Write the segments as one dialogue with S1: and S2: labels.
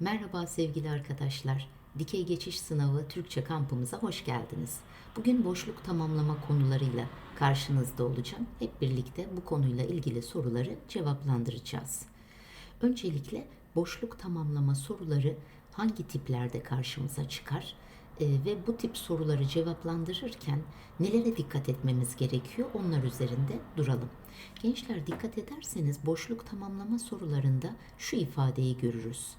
S1: Merhaba sevgili arkadaşlar. Dikey geçiş sınavı Türkçe kampımıza hoş geldiniz. Bugün boşluk tamamlama konularıyla karşınızda olacağım. Hep birlikte bu konuyla ilgili soruları cevaplandıracağız. Öncelikle boşluk tamamlama soruları hangi tiplerde karşımıza çıkar? Ee, ve bu tip soruları cevaplandırırken nelere dikkat etmemiz gerekiyor onlar üzerinde duralım. Gençler dikkat ederseniz boşluk tamamlama sorularında şu ifadeyi görürüz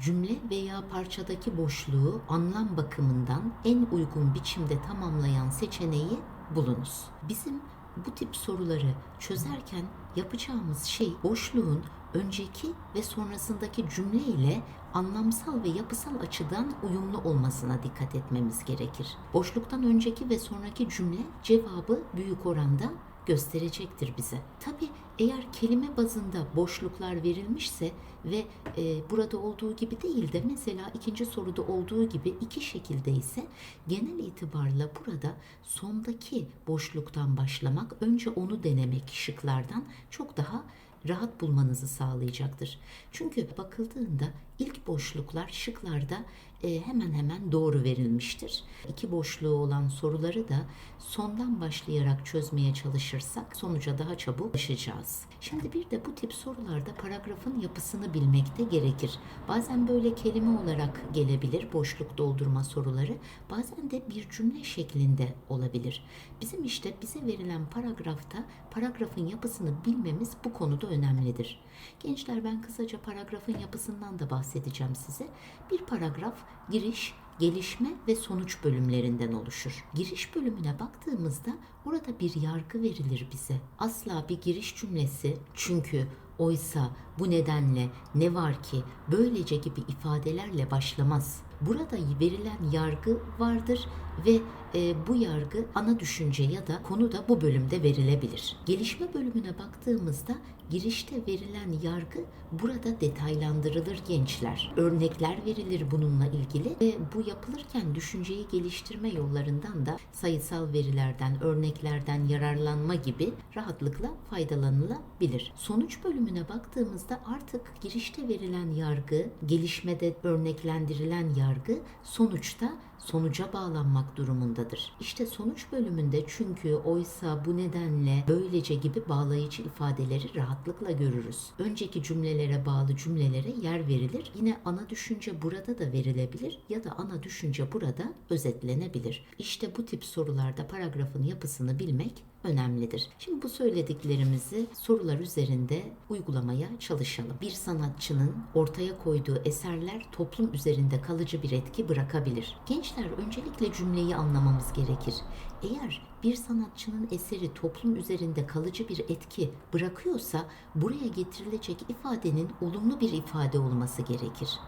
S1: cümle veya parçadaki boşluğu anlam bakımından en uygun biçimde tamamlayan seçeneği bulunuz. Bizim bu tip soruları çözerken yapacağımız şey boşluğun önceki ve sonrasındaki cümle ile anlamsal ve yapısal açıdan uyumlu olmasına dikkat etmemiz gerekir. Boşluktan önceki ve sonraki cümle cevabı büyük oranda gösterecektir bize. Tabi eğer kelime bazında boşluklar verilmişse ve e, burada olduğu gibi değil de mesela ikinci soruda olduğu gibi iki şekilde ise genel itibarla burada sondaki boşluktan başlamak, önce onu denemek şıklardan çok daha rahat bulmanızı sağlayacaktır. Çünkü bakıldığında ilk boşluklar şıklarda e, hemen hemen doğru verilmiştir. İki boşluğu olan soruları da sondan başlayarak çözmeye çalışırsak sonuca daha çabuk ulaşacağız. Şimdi bir de bu tip sorularda paragrafın yapısını bilmek de gerekir. Bazen böyle kelime olarak gelebilir boşluk doldurma soruları, bazen de bir cümle şeklinde olabilir. Bizim işte bize verilen paragrafta paragrafın yapısını bilmemiz bu konuda önemlidir. Gençler ben kısaca paragrafın yapısından da bahsedeceğim size. Bir paragraf giriş, gelişme ve sonuç bölümlerinden oluşur. Giriş bölümüne baktığımızda orada bir yargı verilir bize. Asla bir giriş cümlesi çünkü oysa bu nedenle ne var ki böylece gibi ifadelerle başlamaz. Burada verilen yargı vardır ve e, bu yargı ana düşünce ya da konu da bu bölümde verilebilir. Gelişme bölümüne baktığımızda girişte verilen yargı burada detaylandırılır gençler. Örnekler verilir bununla ilgili ve bu yapılırken düşünceyi geliştirme yollarından da sayısal verilerden, örneklerden yararlanma gibi rahatlıkla faydalanılabilir. Sonuç bölümüne baktığımızda artık girişte verilen yargı, gelişmede örneklendirilen yargı sonuçta sonuca bağlanmak durumundadır. İşte sonuç bölümünde çünkü oysa bu nedenle böylece gibi bağlayıcı ifadeleri rahatlıkla görürüz. Önceki cümlelere bağlı cümlelere yer verilir. Yine ana düşünce burada da verilebilir ya da ana düşünce burada özetlenebilir. İşte bu tip sorularda paragrafın yapısını bilmek önemlidir. Şimdi bu söylediklerimizi sorular üzerinde uygulamaya çalışalım. Bir sanatçının ortaya koyduğu eserler toplum üzerinde kalıcı bir etki bırakabilir. Gençler öncelikle cümleyi anlamamız gerekir. Eğer bir sanatçının eseri toplum üzerinde kalıcı bir etki bırakıyorsa buraya getirilecek ifadenin olumlu bir ifade olması gerekir.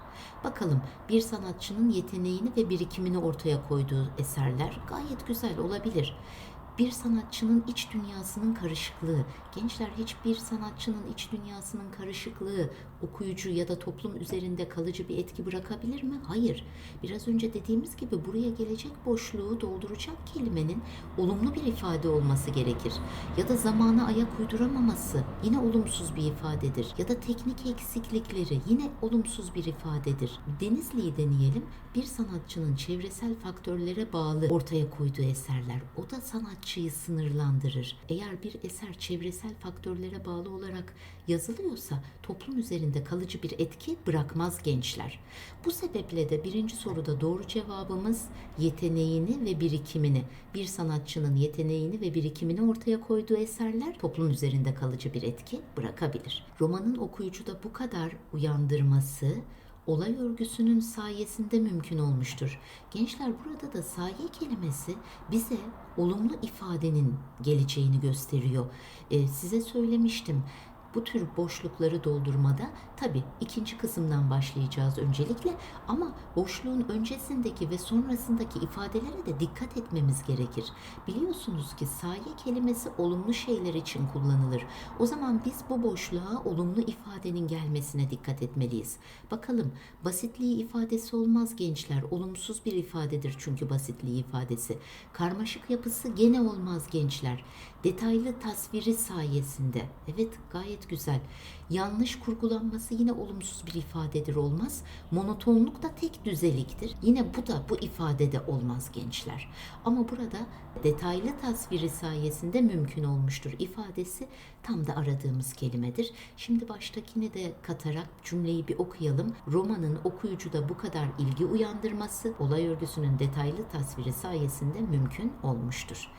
S1: Bakalım bir sanatçının yeteneğini ve birikimini ortaya koyduğu eserler gayet güzel olabilir bir sanatçının iç dünyasının karışıklığı, gençler hiçbir sanatçının iç dünyasının karışıklığı okuyucu ya da toplum üzerinde kalıcı bir etki bırakabilir mi? Hayır. Biraz önce dediğimiz gibi buraya gelecek boşluğu dolduracak kelimenin olumlu bir ifade olması gerekir. Ya da zamana ayak uyduramaması yine olumsuz bir ifadedir. Ya da teknik eksiklikleri yine olumsuz bir ifadedir. Denizli'yi deneyelim. Bir sanatçının çevresel faktörlere bağlı ortaya koyduğu eserler. O da sanatçıyı sınırlandırır. Eğer bir eser çevresel faktörlere bağlı olarak yazılıyorsa toplum üzerinde kalıcı bir etki bırakmaz gençler. Bu sebeple de birinci soruda doğru cevabımız yeteneğini ve birikimini, bir sanatçının yeteneğini ve birikimini ortaya koyduğu eserler toplum üzerinde kalıcı bir etki bırakabilir. Romanın okuyucuda bu kadar uyandırması olay örgüsünün sayesinde mümkün olmuştur. Gençler burada da saye kelimesi bize olumlu ifadenin geleceğini gösteriyor. Ee, size söylemiştim bu tür boşlukları doldurmada tabi ikinci kısımdan başlayacağız öncelikle ama boşluğun öncesindeki ve sonrasındaki ifadelere de dikkat etmemiz gerekir. Biliyorsunuz ki saye kelimesi olumlu şeyler için kullanılır. O zaman biz bu boşluğa olumlu ifadenin gelmesine dikkat etmeliyiz. Bakalım basitliği ifadesi olmaz gençler. Olumsuz bir ifadedir çünkü basitliği ifadesi. Karmaşık yapısı gene olmaz gençler. Detaylı tasviri sayesinde. Evet gayet güzel. Yanlış kurgulanması yine olumsuz bir ifadedir olmaz. Monotonluk da tek düzeliktir. Yine bu da bu ifadede olmaz gençler. Ama burada detaylı tasviri sayesinde mümkün olmuştur ifadesi tam da aradığımız kelimedir. Şimdi baştakini de katarak cümleyi bir okuyalım. Romanın okuyucuda bu kadar ilgi uyandırması olay örgüsünün detaylı tasviri sayesinde mümkün olmuştur.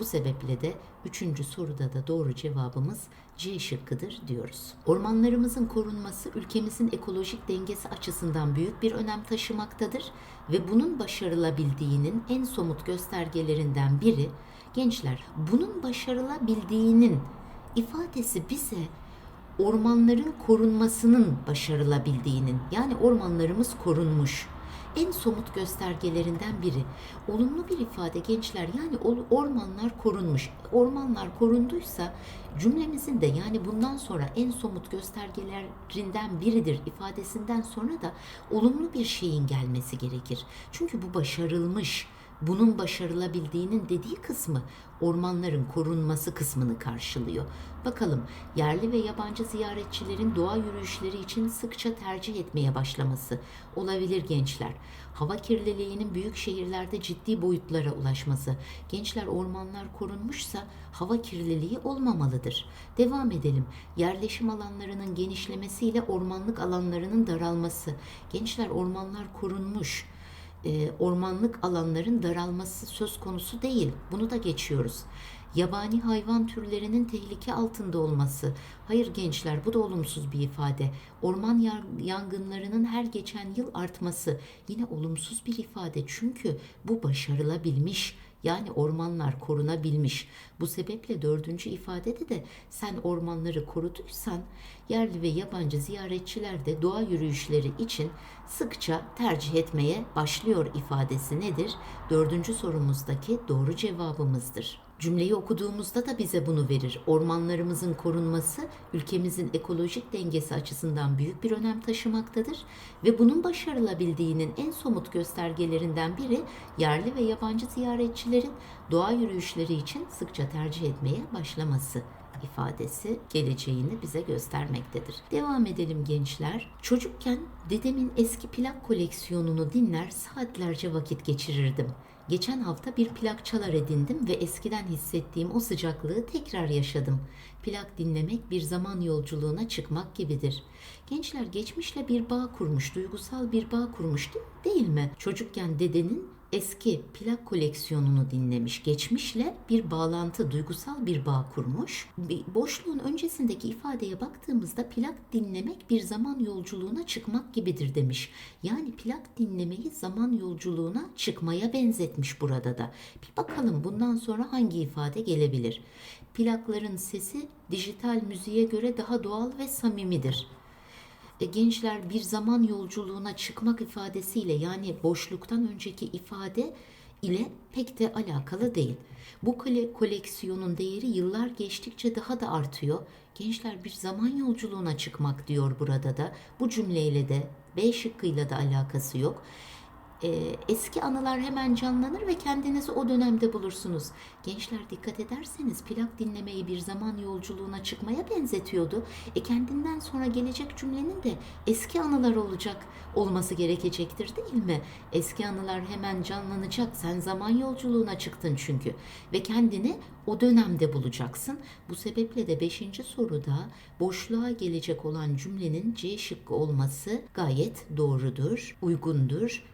S1: Bu sebeple de üçüncü soruda da doğru cevabımız C şıkkıdır diyoruz. Ormanlarımızın korunması ülkemizin ekolojik dengesi açısından büyük bir önem taşımaktadır ve bunun başarılabildiğinin en somut göstergelerinden biri gençler bunun başarılabildiğinin ifadesi bize ormanların korunmasının başarılabildiğinin yani ormanlarımız korunmuş en somut göstergelerinden biri. Olumlu bir ifade gençler yani ormanlar korunmuş. Ormanlar korunduysa cümlemizin de yani bundan sonra en somut göstergelerinden biridir ifadesinden sonra da olumlu bir şeyin gelmesi gerekir. Çünkü bu başarılmış bunun başarılabildiğinin dediği kısmı ormanların korunması kısmını karşılıyor. Bakalım yerli ve yabancı ziyaretçilerin doğa yürüyüşleri için sıkça tercih etmeye başlaması olabilir gençler. Hava kirliliğinin büyük şehirlerde ciddi boyutlara ulaşması. Gençler ormanlar korunmuşsa hava kirliliği olmamalıdır. Devam edelim. Yerleşim alanlarının genişlemesiyle ormanlık alanlarının daralması. Gençler ormanlar korunmuş e, ormanlık alanların daralması söz konusu değil. Bunu da geçiyoruz. Yabani hayvan türlerinin tehlike altında olması. Hayır gençler bu da olumsuz bir ifade. Orman yangınlarının her geçen yıl artması yine olumsuz bir ifade. Çünkü bu başarılabilmiş yani ormanlar korunabilmiş. Bu sebeple dördüncü ifadede de sen ormanları koruduysan yerli ve yabancı ziyaretçiler de doğa yürüyüşleri için sıkça tercih etmeye başlıyor ifadesi nedir? Dördüncü sorumuzdaki doğru cevabımızdır. Cümleyi okuduğumuzda da bize bunu verir. Ormanlarımızın korunması ülkemizin ekolojik dengesi açısından büyük bir önem taşımaktadır ve bunun başarılabildiğinin en somut göstergelerinden biri yerli ve yabancı ziyaretçilerin doğa yürüyüşleri için sıkça tercih etmeye başlaması ifadesi geleceğini bize göstermektedir. Devam edelim gençler. Çocukken dedemin eski plak koleksiyonunu dinler saatlerce vakit geçirirdim. Geçen hafta bir plak çalar edindim ve eskiden hissettiğim o sıcaklığı tekrar yaşadım. Plak dinlemek bir zaman yolculuğuna çıkmak gibidir. Gençler geçmişle bir bağ kurmuş, duygusal bir bağ kurmuş değil mi? Çocukken dedenin eski plak koleksiyonunu dinlemiş, geçmişle bir bağlantı, duygusal bir bağ kurmuş. Boşluğun öncesindeki ifadeye baktığımızda plak dinlemek bir zaman yolculuğuna çıkmak gibidir demiş. Yani plak dinlemeyi zaman yolculuğuna çıkmaya benzetmiş burada da. Bir bakalım bundan sonra hangi ifade gelebilir? Plakların sesi dijital müziğe göre daha doğal ve samimidir e, gençler bir zaman yolculuğuna çıkmak ifadesiyle yani boşluktan önceki ifade ile pek de alakalı değil. Bu kole koleksiyonun değeri yıllar geçtikçe daha da artıyor. Gençler bir zaman yolculuğuna çıkmak diyor burada da. Bu cümleyle de B şıkkıyla da alakası yok e, eski anılar hemen canlanır ve kendinizi o dönemde bulursunuz. Gençler dikkat ederseniz plak dinlemeyi bir zaman yolculuğuna çıkmaya benzetiyordu. E kendinden sonra gelecek cümlenin de eski anılar olacak olması gerekecektir değil mi? Eski anılar hemen canlanacak. Sen zaman yolculuğuna çıktın çünkü ve kendini o dönemde bulacaksın. Bu sebeple de 5. soruda boşluğa gelecek olan cümlenin C şıkkı olması gayet doğrudur, uygundur.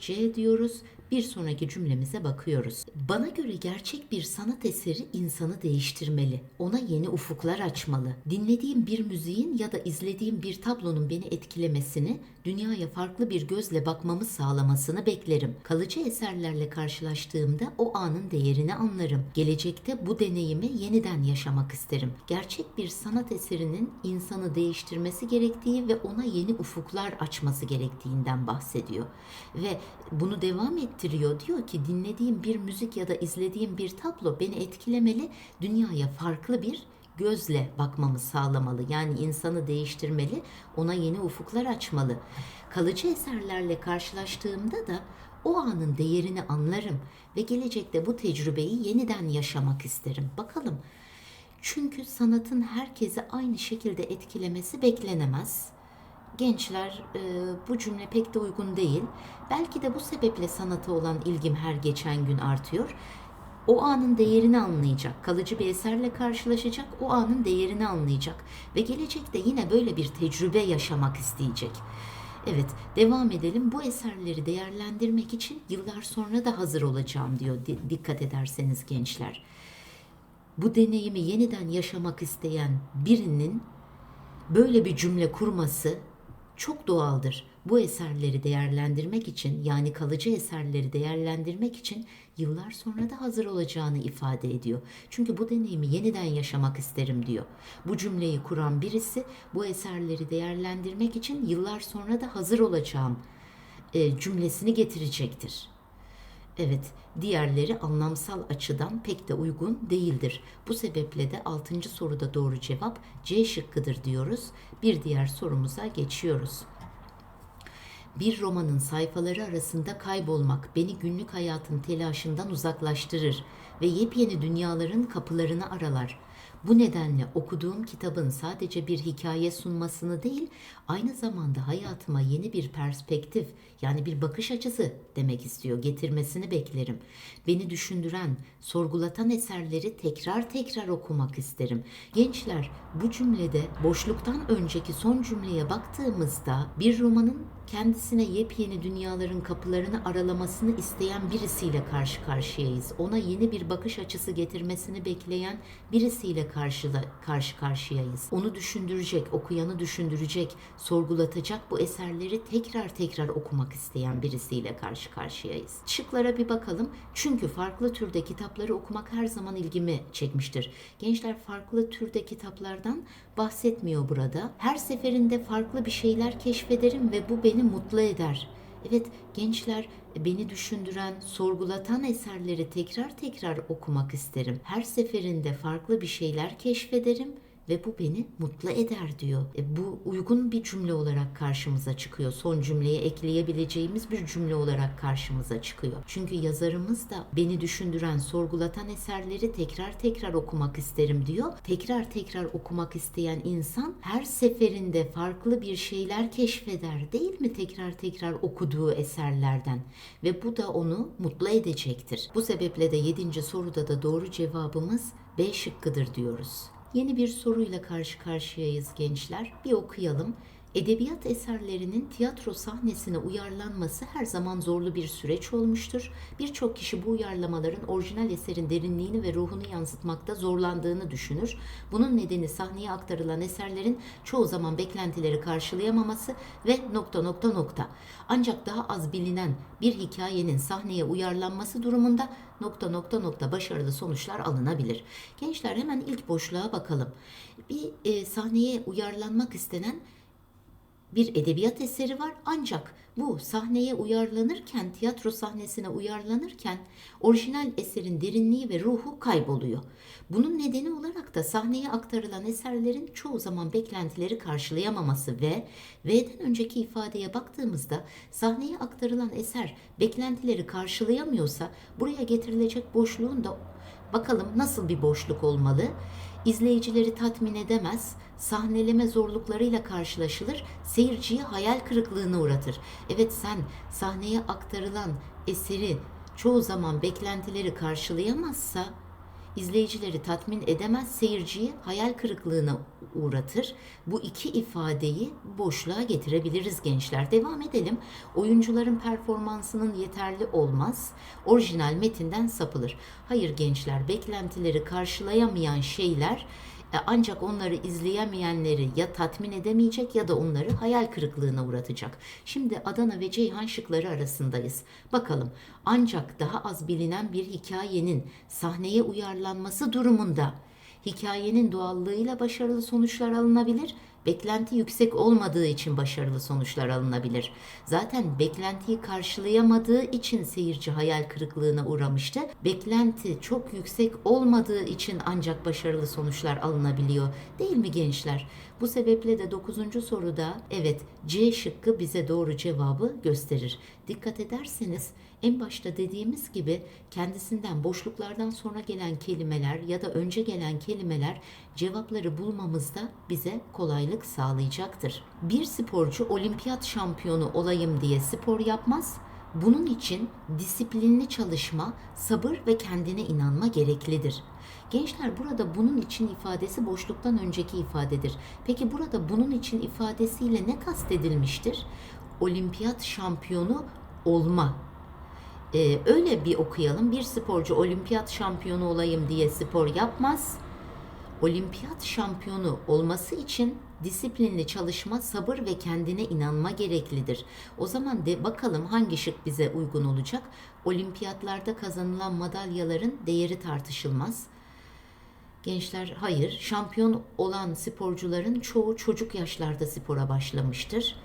S1: 5C diyoruz. Bir sonraki cümlemize bakıyoruz. Bana göre gerçek bir sanat eseri insanı değiştirmeli. Ona yeni ufuklar açmalı. Dinlediğim bir müziğin ya da izlediğim bir tablonun beni etkilemesini, dünyaya farklı bir gözle bakmamı sağlamasını beklerim. Kalıcı eserlerle karşılaştığımda o anın değerini anlarım. Gelecekte bu deneyimi yeniden yaşamak isterim. Gerçek bir sanat eserinin insanı değiştirmesi gerektiği ve ona yeni ufuklar açması gerektiğinden bahsediyor. Ve bunu devam et ettiriyor. Diyor ki dinlediğim bir müzik ya da izlediğim bir tablo beni etkilemeli, dünyaya farklı bir gözle bakmamı sağlamalı. Yani insanı değiştirmeli, ona yeni ufuklar açmalı. Kalıcı eserlerle karşılaştığımda da o anın değerini anlarım ve gelecekte bu tecrübeyi yeniden yaşamak isterim. Bakalım Çünkü sanatın herkesi aynı şekilde etkilemesi beklenemez. Gençler e, bu cümle pek de uygun değil. Belki de bu sebeple sanata olan ilgim her geçen gün artıyor. O anın değerini anlayacak, kalıcı bir eserle karşılaşacak, o anın değerini anlayacak ve gelecekte yine böyle bir tecrübe yaşamak isteyecek. Evet, devam edelim. Bu eserleri değerlendirmek için yıllar sonra da hazır olacağım diyor. Di- dikkat ederseniz gençler. Bu deneyimi yeniden yaşamak isteyen birinin böyle bir cümle kurması çok doğaldır. Bu eserleri değerlendirmek için yani kalıcı eserleri değerlendirmek için yıllar sonra da hazır olacağını ifade ediyor. Çünkü bu deneyimi yeniden yaşamak isterim diyor. Bu cümleyi kuran birisi bu eserleri değerlendirmek için yıllar sonra da hazır olacağım e, cümlesini getirecektir. Evet, diğerleri anlamsal açıdan pek de uygun değildir. Bu sebeple de 6. soruda doğru cevap C şıkkıdır diyoruz. Bir diğer sorumuza geçiyoruz. Bir romanın sayfaları arasında kaybolmak beni günlük hayatın telaşından uzaklaştırır ve yepyeni dünyaların kapılarını aralar. Bu nedenle okuduğum kitabın sadece bir hikaye sunmasını değil, aynı zamanda hayatıma yeni bir perspektif, yani bir bakış açısı demek istiyor, getirmesini beklerim. Beni düşündüren, sorgulatan eserleri tekrar tekrar okumak isterim. Gençler, bu cümlede boşluktan önceki son cümleye baktığımızda bir romanın kendisine yepyeni dünyaların kapılarını aralamasını isteyen birisiyle karşı karşıyayız. Ona yeni bir bakış açısı getirmesini bekleyen birisiyle karşıla, karşı karşıyayız. Onu düşündürecek, okuyanı düşündürecek, sorgulatacak bu eserleri tekrar tekrar okumak isteyen birisiyle karşı karşıyayız. Şıklara bir bakalım. Çünkü farklı türde kitapları okumak her zaman ilgimi çekmiştir. Gençler farklı türde kitaplardan bahsetmiyor burada. Her seferinde farklı bir şeyler keşfederim ve bu beni mutlu eder. Evet gençler beni düşündüren, sorgulatan eserleri tekrar tekrar okumak isterim. Her seferinde farklı bir şeyler keşfederim ve bu beni mutlu eder diyor. E, bu uygun bir cümle olarak karşımıza çıkıyor. Son cümleye ekleyebileceğimiz bir cümle olarak karşımıza çıkıyor. Çünkü yazarımız da beni düşündüren, sorgulatan eserleri tekrar tekrar okumak isterim diyor. Tekrar tekrar okumak isteyen insan her seferinde farklı bir şeyler keşfeder değil mi tekrar tekrar okuduğu eserlerden ve bu da onu mutlu edecektir. Bu sebeple de 7. soruda da doğru cevabımız B şıkkıdır diyoruz. Yeni bir soruyla karşı karşıyayız gençler. Bir okuyalım. Edebiyat eserlerinin tiyatro sahnesine uyarlanması her zaman zorlu bir süreç olmuştur. Birçok kişi bu uyarlamaların orijinal eserin derinliğini ve ruhunu yansıtmakta zorlandığını düşünür. Bunun nedeni sahneye aktarılan eserlerin çoğu zaman beklentileri karşılayamaması ve nokta nokta nokta. Ancak daha az bilinen bir hikayenin sahneye uyarlanması durumunda nokta nokta nokta başarılı sonuçlar alınabilir. Gençler hemen ilk boşluğa bakalım. Bir e, sahneye uyarlanmak istenen bir edebiyat eseri var ancak bu sahneye uyarlanırken, tiyatro sahnesine uyarlanırken orijinal eserin derinliği ve ruhu kayboluyor. Bunun nedeni olarak da sahneye aktarılan eserlerin çoğu zaman beklentileri karşılayamaması ve V'den önceki ifadeye baktığımızda sahneye aktarılan eser beklentileri karşılayamıyorsa buraya getirilecek boşluğun da bakalım nasıl bir boşluk olmalı? izleyicileri tatmin edemez, sahneleme zorluklarıyla karşılaşılır, seyirciyi hayal kırıklığına uğratır. Evet sen sahneye aktarılan eseri çoğu zaman beklentileri karşılayamazsa izleyicileri tatmin edemez, seyirciyi hayal kırıklığına uğratır. Bu iki ifadeyi boşluğa getirebiliriz gençler. Devam edelim. Oyuncuların performansının yeterli olmaz. Orijinal metinden sapılır. Hayır gençler, beklentileri karşılayamayan şeyler ancak onları izleyemeyenleri ya tatmin edemeyecek ya da onları hayal kırıklığına uğratacak. Şimdi Adana ve Ceyhan şıkları arasındayız. Bakalım ancak daha az bilinen bir hikayenin sahneye uyarlanması durumunda hikayenin doğallığıyla başarılı sonuçlar alınabilir beklenti yüksek olmadığı için başarılı sonuçlar alınabilir. Zaten beklentiyi karşılayamadığı için seyirci hayal kırıklığına uğramıştı. Beklenti çok yüksek olmadığı için ancak başarılı sonuçlar alınabiliyor. Değil mi gençler? Bu sebeple de 9. soruda evet C şıkkı bize doğru cevabı gösterir. Dikkat ederseniz en başta dediğimiz gibi kendisinden boşluklardan sonra gelen kelimeler ya da önce gelen kelimeler cevapları bulmamızda bize kolaylık sağlayacaktır. Bir sporcu olimpiyat şampiyonu olayım diye spor yapmaz. Bunun için disiplinli çalışma, sabır ve kendine inanma gereklidir. Gençler burada bunun için ifadesi boşluktan önceki ifadedir. Peki burada bunun için ifadesiyle ne kastedilmiştir? Olimpiyat şampiyonu olma. Ee, öyle bir okuyalım. Bir sporcu olimpiyat şampiyonu olayım diye spor yapmaz. Olimpiyat şampiyonu olması için disiplinli çalışma, sabır ve kendine inanma gereklidir. O zaman de bakalım hangi şık bize uygun olacak? Olimpiyatlarda kazanılan madalyaların değeri tartışılmaz. Gençler hayır, şampiyon olan sporcuların çoğu çocuk yaşlarda spora başlamıştır.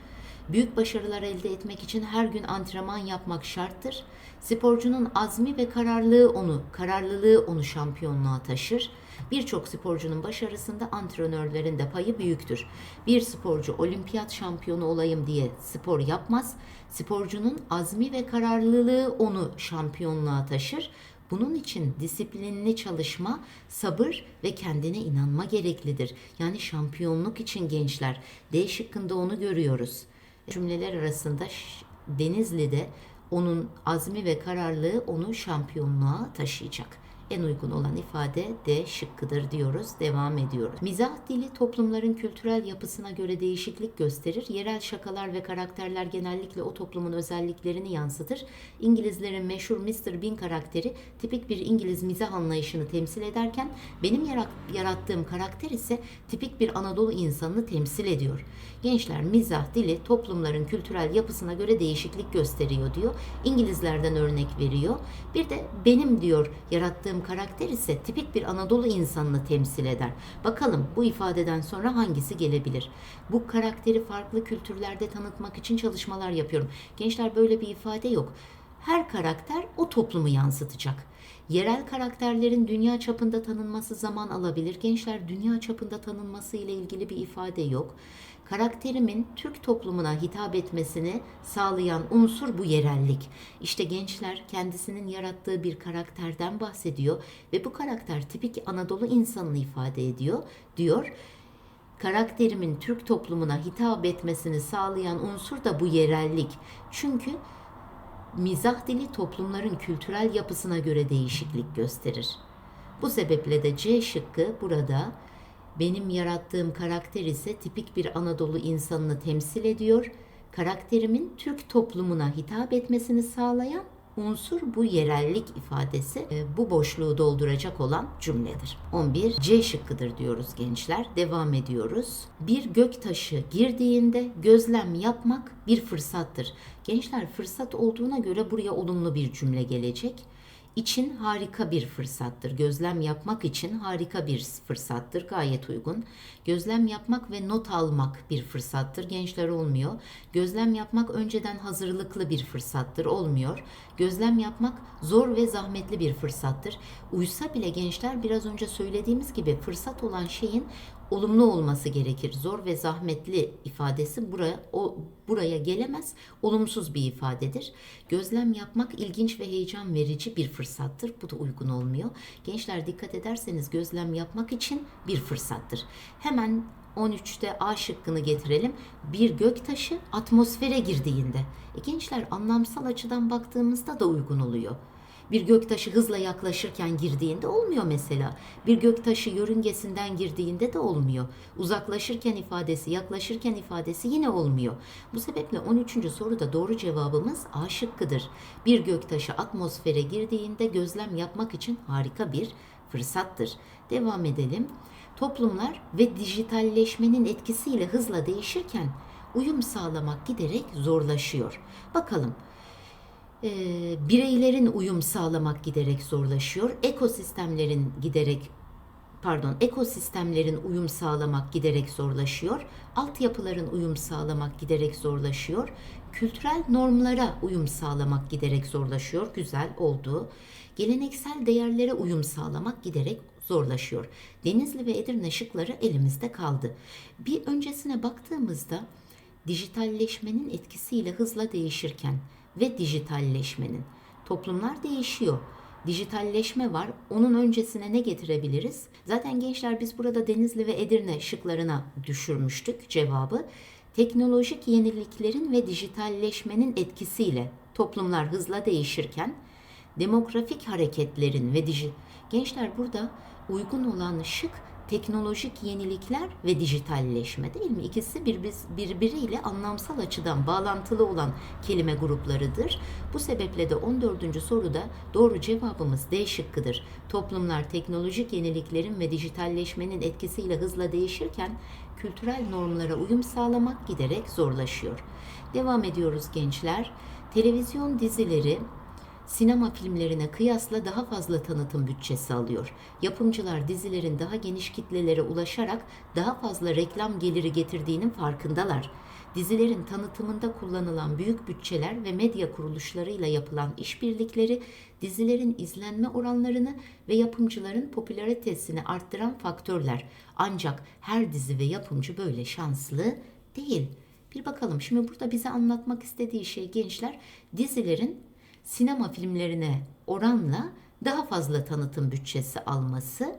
S1: Büyük başarılar elde etmek için her gün antrenman yapmak şarttır. Sporcunun azmi ve kararlılığı onu, kararlılığı onu şampiyonluğa taşır. Birçok sporcunun başarısında antrenörlerin de payı büyüktür. Bir sporcu olimpiyat şampiyonu olayım diye spor yapmaz. Sporcunun azmi ve kararlılığı onu şampiyonluğa taşır. Bunun için disiplinli çalışma, sabır ve kendine inanma gereklidir. Yani şampiyonluk için gençler. D şıkkında onu görüyoruz. Cümleler arasında Denizli'de onun azmi ve kararlılığı onu şampiyonluğa taşıyacak en uygun olan ifade D şıkkıdır diyoruz. Devam ediyoruz. Mizah dili toplumların kültürel yapısına göre değişiklik gösterir. Yerel şakalar ve karakterler genellikle o toplumun özelliklerini yansıtır. İngilizlerin meşhur Mr. Bean karakteri tipik bir İngiliz mizah anlayışını temsil ederken benim yarattığım karakter ise tipik bir Anadolu insanını temsil ediyor. Gençler mizah dili toplumların kültürel yapısına göre değişiklik gösteriyor diyor. İngilizlerden örnek veriyor. Bir de benim diyor yarattığım tanıdığım karakter ise tipik bir Anadolu insanını temsil eder. Bakalım bu ifadeden sonra hangisi gelebilir? Bu karakteri farklı kültürlerde tanıtmak için çalışmalar yapıyorum. Gençler böyle bir ifade yok. Her karakter o toplumu yansıtacak. Yerel karakterlerin dünya çapında tanınması zaman alabilir. Gençler dünya çapında tanınması ile ilgili bir ifade yok. Karakterimin Türk toplumuna hitap etmesini sağlayan unsur bu yerellik. İşte gençler kendisinin yarattığı bir karakterden bahsediyor ve bu karakter tipik Anadolu insanını ifade ediyor diyor. Karakterimin Türk toplumuna hitap etmesini sağlayan unsur da bu yerellik. Çünkü mizah dili toplumların kültürel yapısına göre değişiklik gösterir. Bu sebeple de C şıkkı burada benim yarattığım karakter ise tipik bir Anadolu insanını temsil ediyor. Karakterimin Türk toplumuna hitap etmesini sağlayan unsur bu yerellik ifadesi e, bu boşluğu dolduracak olan cümledir. 11 C şıkkıdır diyoruz gençler. Devam ediyoruz. Bir gök taşı girdiğinde gözlem yapmak bir fırsattır. Gençler fırsat olduğuna göre buraya olumlu bir cümle gelecek için harika bir fırsattır. Gözlem yapmak için harika bir fırsattır. Gayet uygun. Gözlem yapmak ve not almak bir fırsattır. Gençler olmuyor. Gözlem yapmak önceden hazırlıklı bir fırsattır. Olmuyor. Gözlem yapmak zor ve zahmetli bir fırsattır. Uysa bile gençler biraz önce söylediğimiz gibi fırsat olan şeyin olumlu olması gerekir. Zor ve zahmetli ifadesi buraya o buraya gelemez. Olumsuz bir ifadedir. Gözlem yapmak ilginç ve heyecan verici bir fırsattır. Bu da uygun olmuyor. Gençler dikkat ederseniz gözlem yapmak için bir fırsattır. Hemen 13'te A şıkkını getirelim. Bir gök taşı atmosfere girdiğinde. E gençler anlamsal açıdan baktığımızda da uygun oluyor. Bir göktaşı hızla yaklaşırken girdiğinde olmuyor mesela. Bir göktaşı yörüngesinden girdiğinde de olmuyor. Uzaklaşırken ifadesi, yaklaşırken ifadesi yine olmuyor. Bu sebeple 13. soruda doğru cevabımız A şıkkıdır. Bir göktaşı atmosfere girdiğinde gözlem yapmak için harika bir fırsattır. Devam edelim. Toplumlar ve dijitalleşmenin etkisiyle hızla değişirken uyum sağlamak giderek zorlaşıyor. Bakalım e, bireylerin uyum sağlamak giderek zorlaşıyor. Ekosistemlerin giderek pardon ekosistemlerin uyum sağlamak giderek zorlaşıyor. Altyapıların uyum sağlamak giderek zorlaşıyor. Kültürel normlara uyum sağlamak giderek zorlaşıyor. Güzel oldu. Geleneksel değerlere uyum sağlamak giderek zorlaşıyor. Denizli ve Edirne şıkları elimizde kaldı. Bir öncesine baktığımızda dijitalleşmenin etkisiyle hızla değişirken ve dijitalleşmenin toplumlar değişiyor. Dijitalleşme var. Onun öncesine ne getirebiliriz? Zaten gençler biz burada Denizli ve Edirne şıklarına düşürmüştük cevabı. Teknolojik yeniliklerin ve dijitalleşmenin etkisiyle toplumlar hızla değişirken demografik hareketlerin ve diji gençler burada uygun olan şık teknolojik yenilikler ve dijitalleşme değil mi? İkisi bir, birbiriyle anlamsal açıdan bağlantılı olan kelime gruplarıdır. Bu sebeple de 14. soruda doğru cevabımız D şıkkıdır. Toplumlar teknolojik yeniliklerin ve dijitalleşmenin etkisiyle hızla değişirken kültürel normlara uyum sağlamak giderek zorlaşıyor. Devam ediyoruz gençler. Televizyon dizileri sinema filmlerine kıyasla daha fazla tanıtım bütçesi alıyor. Yapımcılar dizilerin daha geniş kitlelere ulaşarak daha fazla reklam geliri getirdiğinin farkındalar. Dizilerin tanıtımında kullanılan büyük bütçeler ve medya kuruluşlarıyla yapılan işbirlikleri dizilerin izlenme oranlarını ve yapımcıların popülaritesini arttıran faktörler. Ancak her dizi ve yapımcı böyle şanslı değil. Bir bakalım şimdi burada bize anlatmak istediği şey gençler dizilerin sinema filmlerine oranla daha fazla tanıtım bütçesi alması.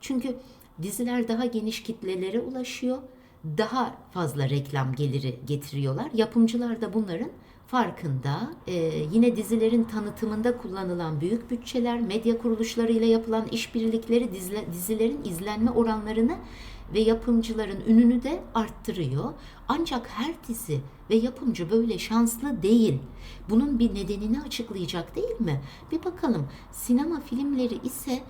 S1: Çünkü diziler daha geniş kitlelere ulaşıyor. Daha fazla reklam geliri getiriyorlar. Yapımcılar da bunların farkında. Ee, yine dizilerin tanıtımında kullanılan büyük bütçeler, medya kuruluşlarıyla yapılan işbirlikleri dizilerin izlenme oranlarını ve yapımcıların ününü de arttırıyor. Ancak her dizi ve yapımcı böyle şanslı değil. Bunun bir nedenini açıklayacak değil mi? Bir bakalım. Sinema filmleri ise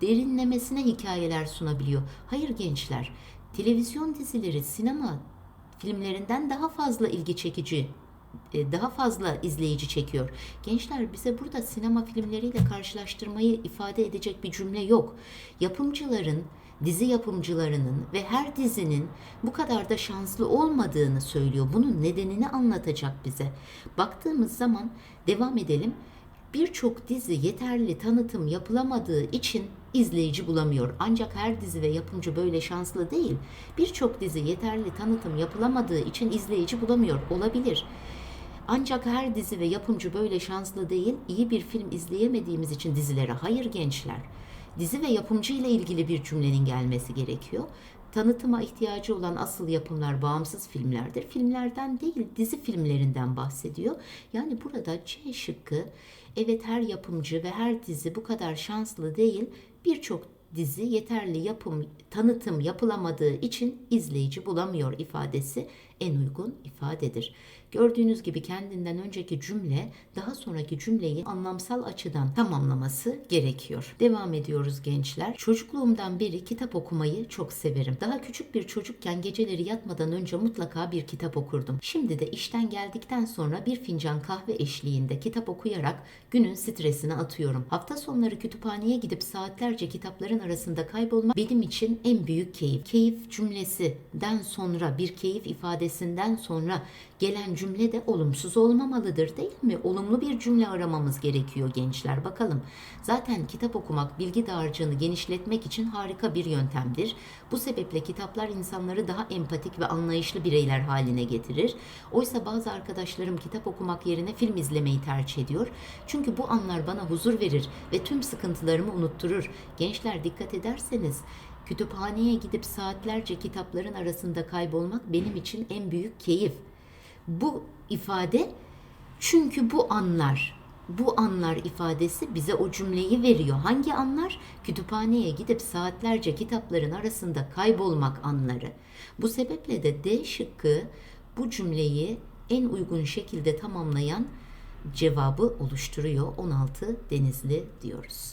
S1: derinlemesine hikayeler sunabiliyor. Hayır gençler, televizyon dizileri sinema filmlerinden daha fazla ilgi çekici daha fazla izleyici çekiyor. Gençler bize burada sinema filmleriyle karşılaştırmayı ifade edecek bir cümle yok. Yapımcıların dizi yapımcılarının ve her dizinin bu kadar da şanslı olmadığını söylüyor. Bunun nedenini anlatacak bize. Baktığımız zaman devam edelim. Birçok dizi yeterli tanıtım yapılamadığı için izleyici bulamıyor. Ancak her dizi ve yapımcı böyle şanslı değil. Birçok dizi yeterli tanıtım yapılamadığı için izleyici bulamıyor. Olabilir. Ancak her dizi ve yapımcı böyle şanslı değil. İyi bir film izleyemediğimiz için dizilere hayır gençler dizi ve yapımcı ile ilgili bir cümlenin gelmesi gerekiyor. Tanıtıma ihtiyacı olan asıl yapımlar bağımsız filmlerdir. Filmlerden değil dizi filmlerinden bahsediyor. Yani burada C şıkkı evet her yapımcı ve her dizi bu kadar şanslı değil. Birçok dizi yeterli yapım tanıtım yapılamadığı için izleyici bulamıyor ifadesi en uygun ifadedir. Gördüğünüz gibi kendinden önceki cümle daha sonraki cümleyi anlamsal açıdan tamamlaması gerekiyor. Devam ediyoruz gençler. Çocukluğumdan beri kitap okumayı çok severim. Daha küçük bir çocukken geceleri yatmadan önce mutlaka bir kitap okurdum. Şimdi de işten geldikten sonra bir fincan kahve eşliğinde kitap okuyarak günün stresini atıyorum. Hafta sonları kütüphaneye gidip saatlerce kitapların arasında kaybolmak benim için en büyük keyif. Keyif cümlesinden sonra bir keyif ifadesinden sonra gelen cümle de olumsuz olmamalıdır değil mi? Olumlu bir cümle aramamız gerekiyor gençler. Bakalım. Zaten kitap okumak bilgi dağarcığını genişletmek için harika bir yöntemdir. Bu sebeple kitaplar insanları daha empatik ve anlayışlı bireyler haline getirir. Oysa bazı arkadaşlarım kitap okumak yerine film izlemeyi tercih ediyor. Çünkü bu anlar bana huzur verir ve tüm sıkıntılarımı unutturur. Gençler dikkat ederseniz kütüphaneye gidip saatlerce kitapların arasında kaybolmak benim için en büyük keyif bu ifade çünkü bu anlar bu anlar ifadesi bize o cümleyi veriyor. Hangi anlar? Kütüphaneye gidip saatlerce kitapların arasında kaybolmak anları. Bu sebeple de D şıkkı bu cümleyi en uygun şekilde tamamlayan cevabı oluşturuyor. 16 Denizli diyoruz.